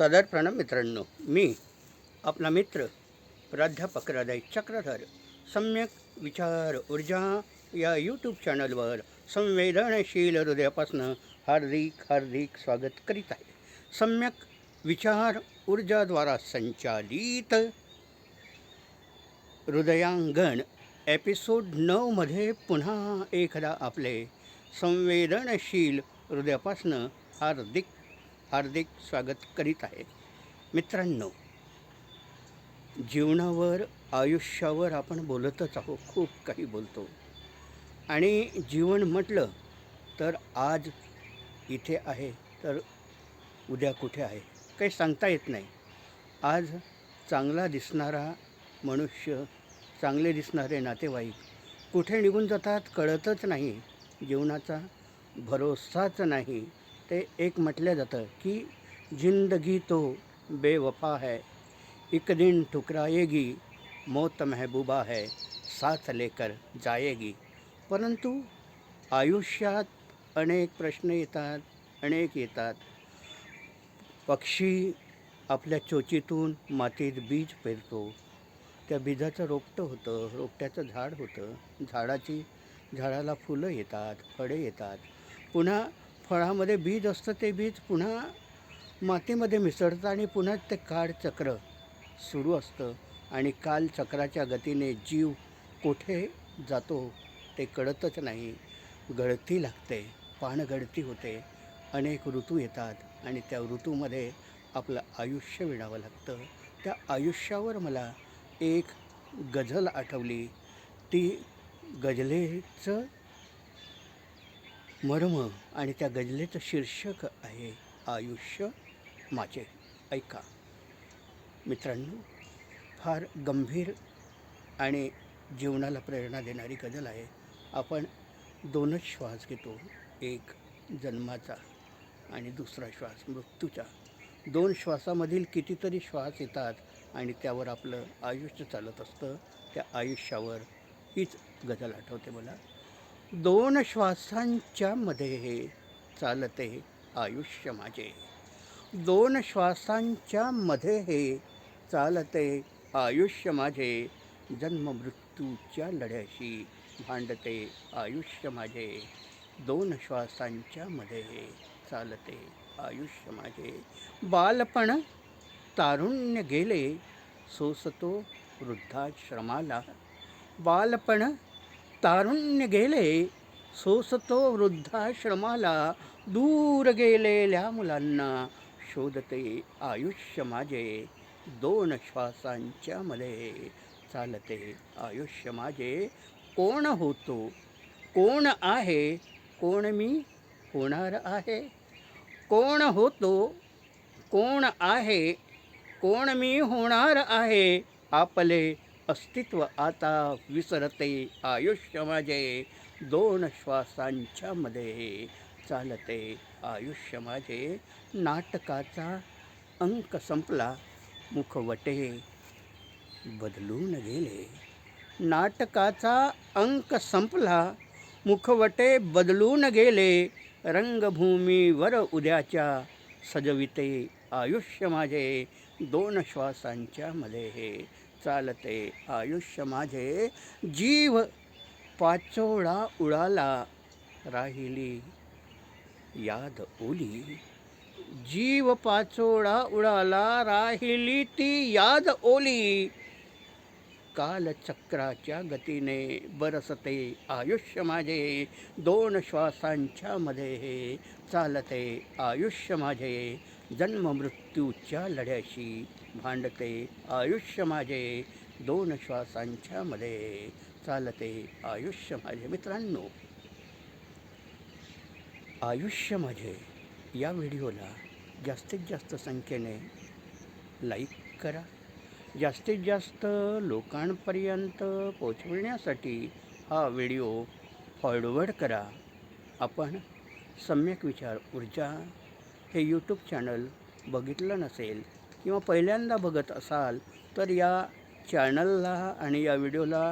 सादर प्रणाम मित्रांनो मी आपला मित्र प्राध्यापक हृदय चक्रधर सम्यक विचार ऊर्जा या यूट्यूब चॅनलवर संवेदनशील हृदयापासून हार्दिक हार्दिक स्वागत करीत आहे. सम्यक विचार ऊर्जाद्वारा संचालित हृदयांगण एपिसोड नऊमध्ये पुन्हा एकदा आपले संवेदनशील हृदयापासनं हार्दिक हार्दिक स्वागत करीत आहे. मित्रांनो जीवनावर आयुष्यावर आपण बोलतच आहोत खूप काही बोलतो. आणि जीवन म्हटलं तर आज इथे आहे तर उद्या कुठे आहे? काही सांगता येत नाही. आज चांगला दिसणारा मनुष्य चांगले दिसणारे नातेवाईक कुठे निघून जातात कळतच नाही. जीवनाचा भरोसाच नाही. ते एक म्हटलं जातं की जिंदगी तो बेवफा है। एक दिन ठुकराएगी मौत महबूबा है साथ लेकर जाएगी। परंतु आयुष्यात अनेक प्रश्न येतात अनेक येतात। पक्षी आपल्या चोचीतून मातीत बीज पेरतो। त्या बीजाचं रोपटं होतं रोपट्याचं झाड होतं। झाडाची झाडाला फुलं येतात फळे येतात। पुन्हा फळामध्ये बीज असतं ते बीज पुन्हा मातीमध्ये मिसळतं आणि पुन्हा ते काळचक्र सुरू असतं. आणि कालचक्राच्या गतीने जीव कुठे जातो ते कळतच नाही. गळती लागते पानगळती होते. अनेक ऋतू येतात आणि त्या ऋतूमध्ये आपलं आयुष्य विणावं लागतं. त्या आयुष्यावर मला एक गझल आठवली. ती गझलेचं मर्म आणि त्या गजलेचं शीर्षक आहे आयुष्य माझे. ऐका. मित्रांनो फार गंभीर आणि जीवनाला प्रेरणा देणारी गजल आहे. आपण दोनच श्वास घेतो एक जन्माचा आणि दुसरा श्वास मृत्यूचा. दोन श्वासामधील कितीतरी श्वास येतात आणि त्यावर आपलं आयुष्य चालत असतं. त्या आयुष्यावर हीच गजल आठवते मला. दोन श्वासांच्या मध्ये चालते आयुष्य माझे. दोन श्वासांच्या मध्ये हे चालते आयुष्य माझे. जन्म मृत्यूच्या लढ्याशी भांडते आयुष्य माझे. दोन श्वासांच्या मध्ये हे चालते आयुष्य माझे. बालपण तारुण्य गेले सोसतो वृद्धाश्रमाला. बालपण तारुण्य गेले सोसतो वृद्धाश्रमाला दूर गेलेल्या मुलांना शोधते आयुष्य माझे. दोन श्वासांच्या मध्ये चालते आयुष्य माझे. कोण होतो? कोण आहे? कोण मी? होणार आहे. कोण होतो? कोण आहे? कोण मी होणार आहे? आपले अस्तित्व आता विसरते आयुष्य माझे. दोन श्वासांच्या मध्ये चालते आयुष्य माझे. नाटकाचा अंक संपला मुखवटे बदलून गेले. नाटकाचा अंक संपला मुखवटे बदलून गेले. रंगभूमीवर उद्याच्या सजविते आयुष्य माझे. दोन श्वासांच्या मध्ये हे चालते. आयुष्य माझे जीव पाचोळा उडाला राहिली. याद ओली. जीव पाचोळा उडाला राहिली ती याद ओली. कालचक्राच्या गतीने बरसते आयुष्य माझे. दोन श्वासांच्या मध्ये चालते आयुष्य माझे. जन्म मृत्यूच्या लढ्याशी भांडते आयुष्य माझे दोन श्वासांच्या मध्ये. चालते आयुष्य माझे मित्रांनो. आयुष्य माझे या व्हिडिओला जास्तीत जास्त संख्येने लाईक करा. जास्तीत जास्त लोकांपर्यंत पोचविण्यासाठी हा व्हिडिओ फॉरवर्ड करा. आपण सम्यक विचार ऊर्जा हे यूट्यूब चॅनल बघितलं नसेल किंवा पहिल्यांदा बघत असाल तर या चॅनलला आणि या व्हिडिओला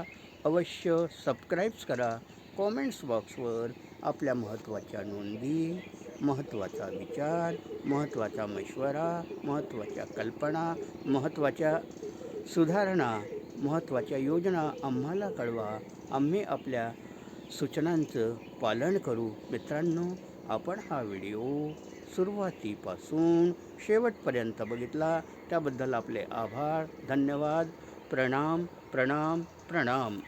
अवश्य सबस्क्राईब्स करा. कॉमेंट्स बॉक्सवर आपल्या महत्त्वाच्या नोंदी महत्त्वाचा विचार महत्त्वाचा मशवरा महत्त्वाच्या कल्पना महत्त्वाच्या सुधारणा महत्त्वाच्या योजना आम्हाला कळवा. आम्ही आपल्या सूचनांचं पालन करू. मित्रांनो आपण हा व्हिडिओ सुरुवातीपासून शेवटपर्यंत बघितला त्याबद्दल आपले आभार धन्यवाद प्रणाम प्रणाम प्रणाम.